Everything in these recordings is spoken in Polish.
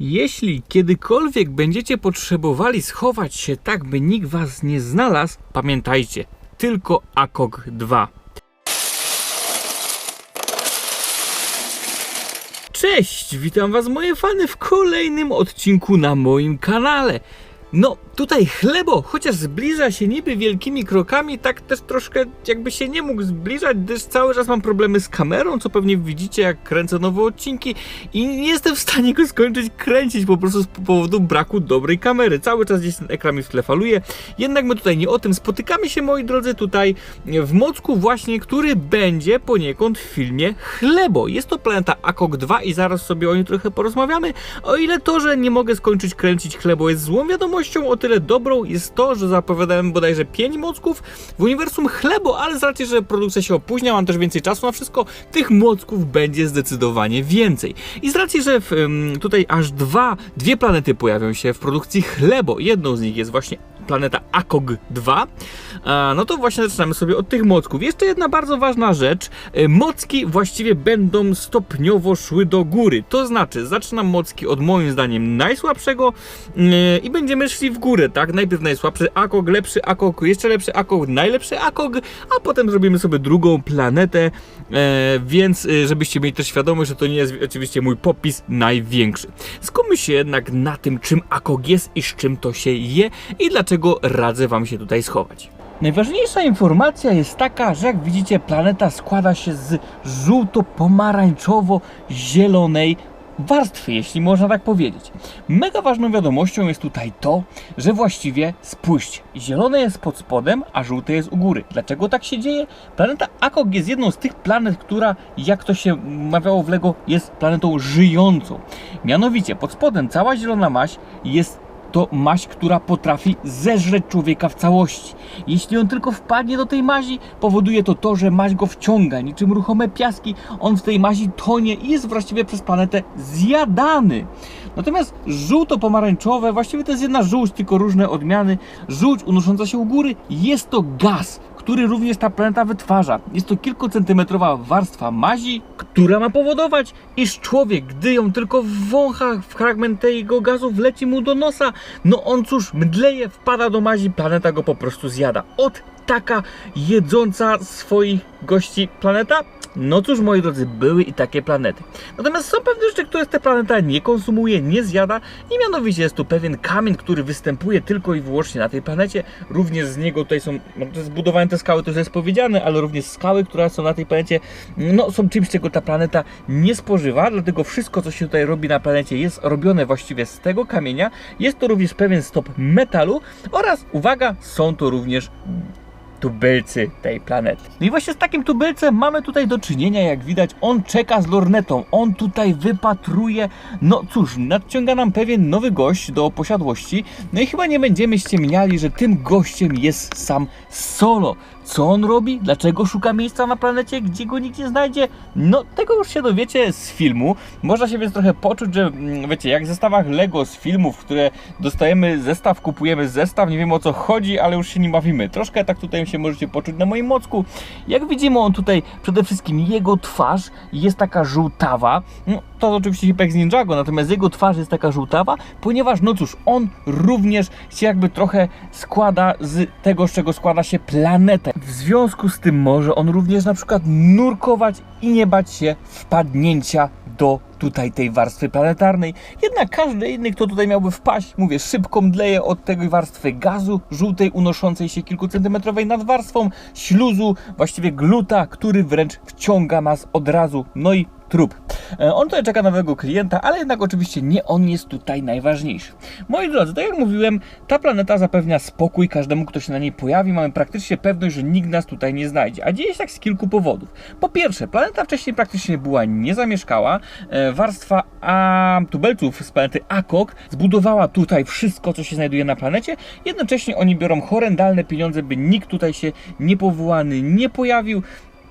Jeśli kiedykolwiek będziecie potrzebowali schować się tak, by nikt was nie znalazł, pamiętajcie, tylko AKOG 2. Cześć, witam was moje fany w kolejnym odcinku na moim kanale. No, tutaj chlebo, chociaż zbliża się niby wielkimi krokami, tak też troszkę jakby się nie mógł zbliżać, gdyż cały czas mam problemy z kamerą, co pewnie widzicie jak kręcę nowe odcinki i nie jestem w stanie go skończyć kręcić po prostu z powodu braku dobrej kamery. Cały czas gdzieś ten ekran mi w faluje. Jednak my tutaj nie o tym. Spotykamy się, moi drodzy, tutaj w Mocku właśnie, który będzie poniekąd w filmie Chlebo. Jest to planeta Akok 2 i zaraz sobie o niej trochę porozmawiamy. O ile to, że nie mogę skończyć kręcić Chlebo jest złą wiadomością, o tyle dobrą jest to, że zapowiadałem bodajże 5 mocków w uniwersum Chlebo, ale z racji, że produkcja się opóźnia, mam też więcej czasu na wszystko, tych mocków będzie zdecydowanie więcej. I z racji, że w, tutaj aż dwa, dwie planety pojawią się w produkcji Chlebo, jedną z nich jest właśnie planeta Akog 2, a, no to właśnie zaczynamy sobie od tych mocków. Jeszcze jedna bardzo ważna rzecz. E, Mocki właściwie będą stopniowo szły do góry. To znaczy, zaczynam mocki od moim zdaniem najsłabszego e, i będziemy szli w górę, tak? Najpierw najsłabszy Akog, lepszy Akog, jeszcze lepszy Akog, najlepszy Akog, a potem zrobimy sobie drugą planetę, e, więc e, żebyście mieli też świadomość, że to nie jest oczywiście mój popis największy. Skupmy się jednak na tym, czym Akog jest i z czym to się je i dlaczego radzę Wam się tutaj schować. Najważniejsza informacja jest taka, że jak widzicie, planeta składa się z żółto-pomarańczowo-zielonej warstwy, jeśli można tak powiedzieć. Mega ważną wiadomością jest tutaj to, że właściwie spójrzcie, zielone jest pod spodem, a żółte jest u góry. Dlaczego tak się dzieje? Planeta Akog jest jedną z tych planet, która, jak to się mawiało w LEGO, jest planetą żyjącą. Mianowicie, pod spodem cała zielona maść jest to maź, która potrafi zeżreć człowieka w całości. Jeśli on tylko wpadnie do tej mazi, powoduje to to, że maź go wciąga, niczym ruchome piaski, on w tej mazi tonie i jest właściwie przez planetę zjadany. Natomiast żółto-pomarańczowe, właściwie to jest jedna żółć, tylko różne odmiany. Żółć unosząca się u góry jest to gaz, który również ta planeta wytwarza. Jest to kilkucentymetrowa warstwa mazi, która ma powodować, iż człowiek, gdy ją tylko wącha, fragment tego gazu wleci mu do nosa, no on cóż, mdleje, wpada do mazi, planeta go po prostu zjada. Od taka jedząca swoich gości planeta? No cóż, moi drodzy, były i takie planety. Natomiast są pewne rzeczy, które ta planeta nie konsumuje, nie zjada i mianowicie jest tu pewien kamień, który występuje tylko i wyłącznie na tej planecie. Również z niego tutaj są, no, zbudowane te skały, to już jest powiedziane, ale również skały, które są na tej planecie, no są czymś, czego ta planeta nie spożywa, dlatego wszystko, co się tutaj robi na planecie jest robione właściwie z tego kamienia. Jest to również pewien stop metalu oraz, uwaga, są to również tubylcy tej planety. No i właśnie z takim tubylcem mamy tutaj do czynienia, jak widać, on czeka z lornetą, on tutaj wypatruje, no cóż, nadciąga nam pewien nowy gość do posiadłości, no i chyba nie będziemy ściemniali, że tym gościem jest sam Solo. Co on robi? Dlaczego szuka miejsca na planecie, gdzie go nikt nie znajdzie? No, tego już się dowiecie z filmu. Można się więc trochę poczuć, że mm, wiecie, jak w zestawach Lego z filmów, które dostajemy zestaw, kupujemy zestaw, nie wiemy o co chodzi, ale już się nim bawimy. Troszkę tak tutaj się możecie poczuć na moim mocku. Jak widzimy, on tutaj przede wszystkim jego twarz jest taka żółtawa. No, to oczywiście hipek z Ninjago, natomiast jego twarz jest taka żółtawa, ponieważ, no cóż, on również się jakby trochę składa z tego, z czego składa się planeta. W związku z tym może on również na przykład nurkować i nie bać się wpadnięcia do tutaj tej warstwy planetarnej. Jednak każdy inny, kto tutaj miałby wpaść, mówię, szybko mdleje od tej warstwy gazu żółtej, unoszącej się kilkucentymetrowej nad warstwą, śluzu, właściwie gluta, który wręcz wciąga nas od razu. No i trup. E, On tutaj czeka nowego klienta, ale jednak oczywiście nie on jest tutaj najważniejszy. Moi drodzy, tak jak mówiłem, ta planeta zapewnia spokój każdemu, kto się na niej pojawi. Mamy praktycznie pewność, że nikt nas tutaj nie znajdzie. A dzieje się tak z kilku powodów. Po pierwsze, planeta wcześniej praktycznie była niezamieszkała. E, Warstwa a, tubelców z planety Akok zbudowała tutaj wszystko, co się znajduje na planecie. Jednocześnie oni biorą horrendalne pieniądze, by nikt tutaj się niepowołany nie pojawił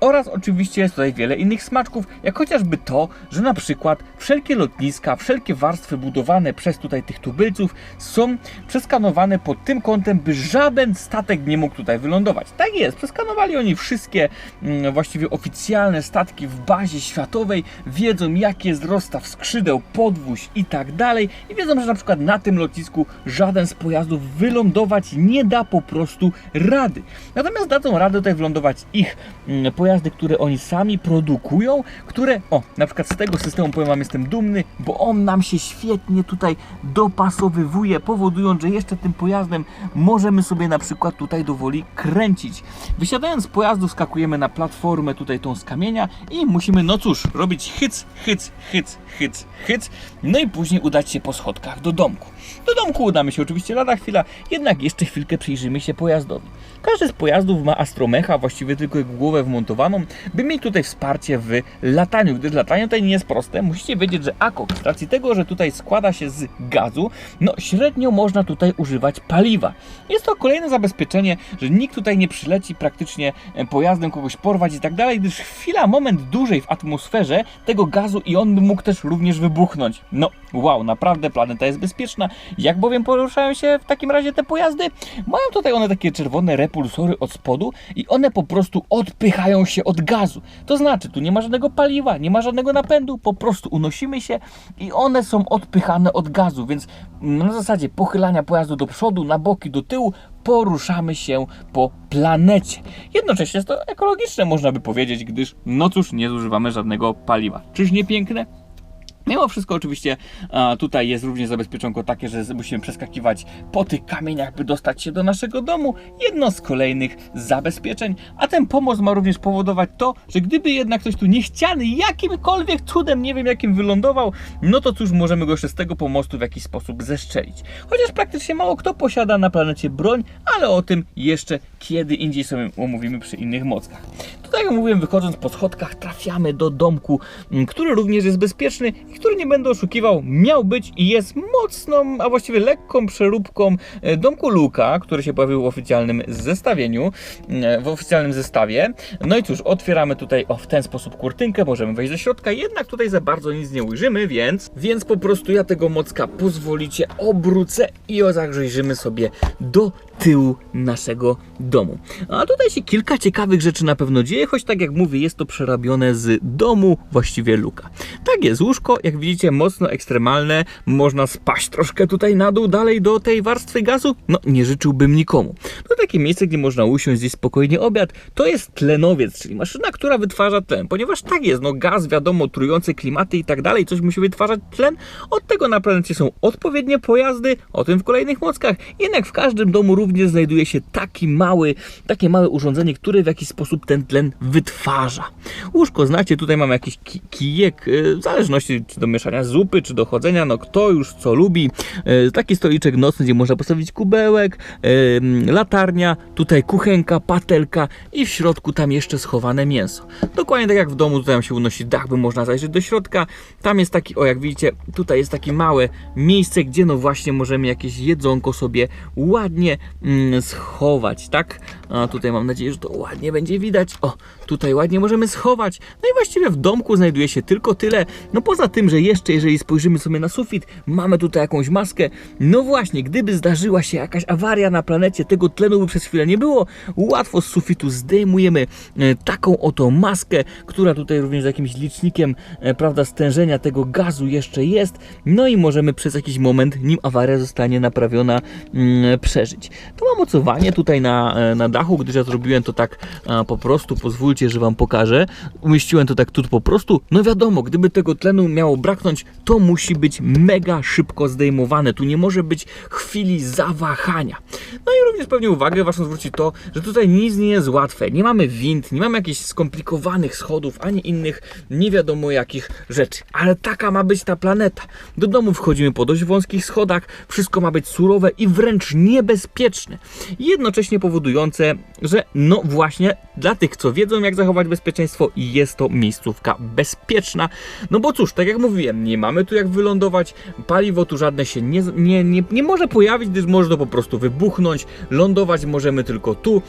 Oraz oczywiście jest tutaj wiele innych smaczków, jak chociażby to, że na przykład wszelkie lotniska, wszelkie warstwy budowane przez tutaj tych tubylców są przeskanowane pod tym kątem, by żaden statek nie mógł tutaj wylądować. Tak jest, przeskanowali oni wszystkie mm, właściwie oficjalne statki w bazie światowej, wiedzą jaki jest rozstaw skrzydeł, podwóź i tak dalej i wiedzą, że na przykład na tym lotnisku żaden z pojazdów wylądować nie da po prostu rady. Natomiast dadzą radę tutaj wylądować ich mm, pojazdy, które oni sami produkują, które, o, na przykład z tego systemu powiem wam jestem dumny, bo on nam się świetnie tutaj dopasowywuje, powodując, że jeszcze tym pojazdem możemy sobie na przykład tutaj do woli kręcić. Wysiadając z pojazdu skakujemy na platformę tutaj tą z kamienia i musimy, no cóż, robić hyc, hyc, hyc, hyc, hyc, no i później udać się po schodkach do domku. Do domku udamy się oczywiście lada chwila, jednak jeszcze chwilkę przyjrzymy się pojazdowi. Każdy z pojazdów ma astromecha, właściwie tylko głowę wmontowaną, by mieć tutaj wsparcie w lataniu, gdyż latanie tutaj nie jest proste. Musicie wiedzieć, że AKOK z racji tego, że tutaj składa się z gazu, no średnio można tutaj używać paliwa. Jest to kolejne zabezpieczenie, że nikt tutaj nie przyleci praktycznie e, pojazdem kogoś porwać i tak dalej, gdyż chwila, moment dłużej w atmosferze tego gazu i on mógł też również wybuchnąć. No wow, naprawdę planeta jest bezpieczna. Jak bowiem poruszają się w takim razie te pojazdy? Mają tutaj one takie czerwone repulsory od spodu i one po prostu odpychają się od gazu. To znaczy, tu nie ma żadnego paliwa, nie ma żadnego napędu, po prostu unosimy się i one są odpychane od gazu, więc na zasadzie pochylania pojazdu do przodu, na boki, do tyłu, poruszamy się po planecie. Jednocześnie jest to ekologiczne, można by powiedzieć, gdyż no cóż, nie zużywamy żadnego paliwa. Czyż nie piękne? Mimo wszystko oczywiście tutaj jest również zabezpieczonko takie, że musimy przeskakiwać po tych kamieniach, by dostać się do naszego domu. Jedno z kolejnych zabezpieczeń, a ten pomost ma również powodować to, że gdyby jednak ktoś tu niechciany jakimkolwiek cudem, nie wiem jakim wylądował, no to cóż, możemy go jeszcze z tego pomostu w jakiś sposób zeszczelić. Chociaż praktycznie mało kto posiada na planecie broń, ale o tym jeszcze kiedy indziej sobie omówimy przy innych mockach. Tutaj jak mówiłem, wychodząc po schodkach trafiamy do domku, który również jest bezpieczny który nie będę oszukiwał, miał być i jest mocną, a właściwie lekką przeróbką e, domku Luka, który się pojawił w oficjalnym zestawieniu, e, w oficjalnym zestawie. No i cóż, otwieramy tutaj o, w ten sposób kurtynkę, możemy wejść do środka, jednak tutaj za bardzo nic nie ujrzymy, więc, więc po prostu ja tego mocka pozwolicie obrócę i o sobie do tyłu naszego domu. A tutaj się kilka ciekawych rzeczy na pewno dzieje, choć tak jak mówię, jest to przerabione z domu właściwie Luka. Tak jest, łóżko, jak widzicie, mocno ekstremalne, można spaść troszkę tutaj na dół, dalej do tej warstwy gazu. No, nie życzyłbym nikomu. To takie miejsce, gdzie można usiąść, zjeść spokojnie obiad, to jest tlenowiec, czyli maszyna, która wytwarza tlen, ponieważ tak jest, no gaz, wiadomo, trujące klimaty i tak dalej, coś musi wytwarzać tlen. Od tego na planecie są odpowiednie pojazdy, o tym w kolejnych mockach. Jednak w każdym domu również znajduje się taki mały, takie małe urządzenie, które w jakiś sposób ten tlen wytwarza. Łóżko, znacie, tutaj mamy jakiś ki kijek, yy, w zależności czy do mieszania zupy, czy do chodzenia, no kto już co lubi. Yy, taki stoliczek nocny, gdzie można postawić kubełek, yy, latarnia, tutaj kuchenka, patelka i w środku tam jeszcze schowane mięso. Dokładnie tak jak w domu, tutaj się unosi dach, by można zajrzeć do środka. Tam jest taki, o jak widzicie, tutaj jest takie małe miejsce, gdzie no właśnie możemy jakieś jedzonko sobie ładnie mm, schować, tak? A tutaj mam nadzieję, że to ładnie będzie widać. O, tutaj ładnie możemy schować. No i właściwie w domku znajduje się tylko tyle. No poza tym, że jeszcze jeżeli spojrzymy sobie na sufit, mamy tutaj jakąś maskę. No właśnie, gdyby zdarzyła się jakaś awaria na planecie, tego tlenu by przez chwilę nie było, łatwo z sufitu zdejmujemy e, taką oto maskę, która tutaj również z jakimś licznikiem, e, prawda, stężenia tego gazu jeszcze jest. No i możemy przez jakiś moment, nim awaria zostanie naprawiona, mm, przeżyć. To mam mocowanie tutaj na, e, na dachu, gdyż ja zrobiłem to tak po prostu, pozwólcie, że wam pokażę. Umieściłem to tak tu po prostu. No wiadomo, gdyby tego tlenu miało braknąć, to musi być mega szybko zdejmowane. Tu nie może być chwili zawahania. No i również pewnie uwagę waszą zwróci to, że tutaj nic nie jest łatwe. Nie mamy wind, nie mamy jakichś skomplikowanych schodów, ani innych nie wiadomo jakich rzeczy. Ale taka ma być ta planeta. Do domu wchodzimy po dość wąskich schodach, wszystko ma być surowe i wręcz niebezpieczne. Jednocześnie powodujące, że no właśnie dla tych, co wiedzą jak zachować bezpieczeństwo, jest to miejscówka bezpieczna. No bo cóż, tak jak mówiłem, nie mamy tu jak wylądować, paliwo tu żadne się nie, nie, nie, nie może pojawić, gdyż może to po prostu wybuchnąć, lądować możemy tylko tu.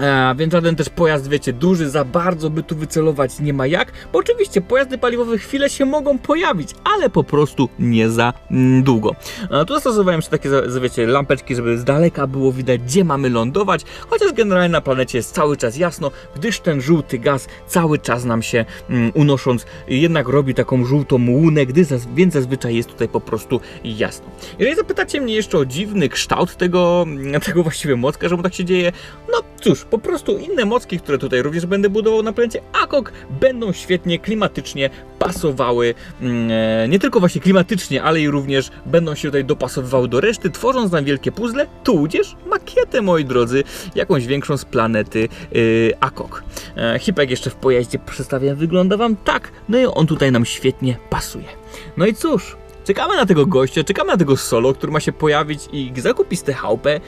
E, więc żaden też pojazd, wiecie, duży za bardzo by tu wycelować nie ma jak, bo oczywiście pojazdy paliwowe chwilę się mogą pojawić, ale po prostu nie za mm, długo. E, tu zastosowałem się takie, wiecie, lampeczki, żeby z daleka było widać, gdzie mamy lądować, chociaż generalnie na planecie jest cały czas jasno, gdyż ten żółty gaz cały czas nam się mm, unosząc jednak robi taką żółtą łunę, gdy zaz- więc zazwyczaj jest tutaj po prostu jasno. Jeżeli zapytacie mnie jeszcze o dziwny kształt tego, tego właściwie mocka, że mu tak się dzieje, no cóż, po prostu inne mocki, które tutaj również będę budował na planecie Akok, będą świetnie, klimatycznie pasowały, mm, e, nie tylko właśnie klimatycznie, ale i również będą się tutaj dopasowywały do reszty, tworząc nam wielkie puzzle, tudzież makietę, moi drodzy, jakąś większą z planety yy, Akok. E, Hipek jeszcze w pojeździe przedstawiam, wygląda wam tak, no i on tutaj nam świetnie pasuje. No i cóż, czekamy na tego gościa, czekamy na tego solo, który ma się pojawić i zakupi tę chałupę.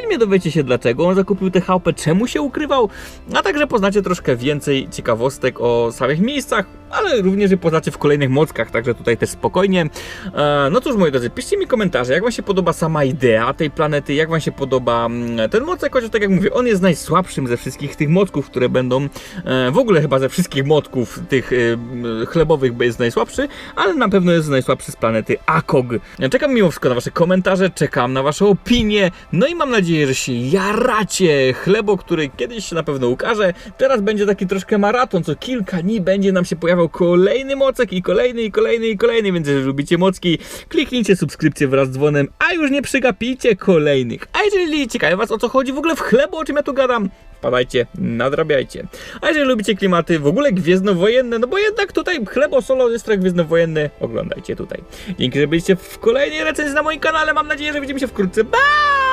Filmie dowiecie się dlaczego. On zakupił tę chałupę, czemu się ukrywał, a także poznacie troszkę więcej ciekawostek o samych miejscach, ale również i poznacie w kolejnych mockach, także tutaj też spokojnie. E, no cóż, moi drodzy, piszcie mi komentarze, jak wam się podoba sama idea tej planety, jak wam się podoba mm, ten mocek, chociaż tak jak mówię, on jest najsłabszym ze wszystkich tych mocków, które będą, e, w ogóle chyba ze wszystkich motków tych e, chlebowych jest najsłabszy, ale na pewno jest najsłabszy z planety Akog. Czekam mimo wszystko na wasze komentarze, czekam na wasze opinie, no i mam nadzieję, że się jaracie. Chlebo, który kiedyś się na pewno ukaże, teraz będzie taki troszkę maraton, co kilka dni będzie nam się kolejny mocek i kolejny, i kolejny, i kolejny, więc jeżeli lubicie mocki, kliknijcie subskrypcję wraz z dzwonem, a już nie przegapijcie kolejnych. A jeżeli ciekawi was o co chodzi w ogóle w chlebo, o czym ja tu gadam, wpadajcie, nadrabiajcie. A jeżeli lubicie klimaty w ogóle gwiezdnowojenne, no bo jednak tutaj chlebo solo jest trochę gwiezdnowojenne, oglądajcie tutaj. Dzięki, że byliście w kolejnej recenzji na moim kanale, mam nadzieję, że widzimy się wkrótce. Bye!